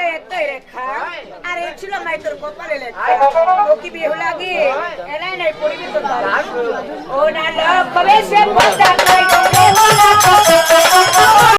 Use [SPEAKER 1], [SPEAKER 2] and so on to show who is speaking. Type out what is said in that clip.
[SPEAKER 1] কপালে এতই রেখা। আর এ ছিল মাই তোর কপালে লেখা। ও কি বিহু লাগে এলাই নাই পরিবেশ ও না লক্ষ বেশে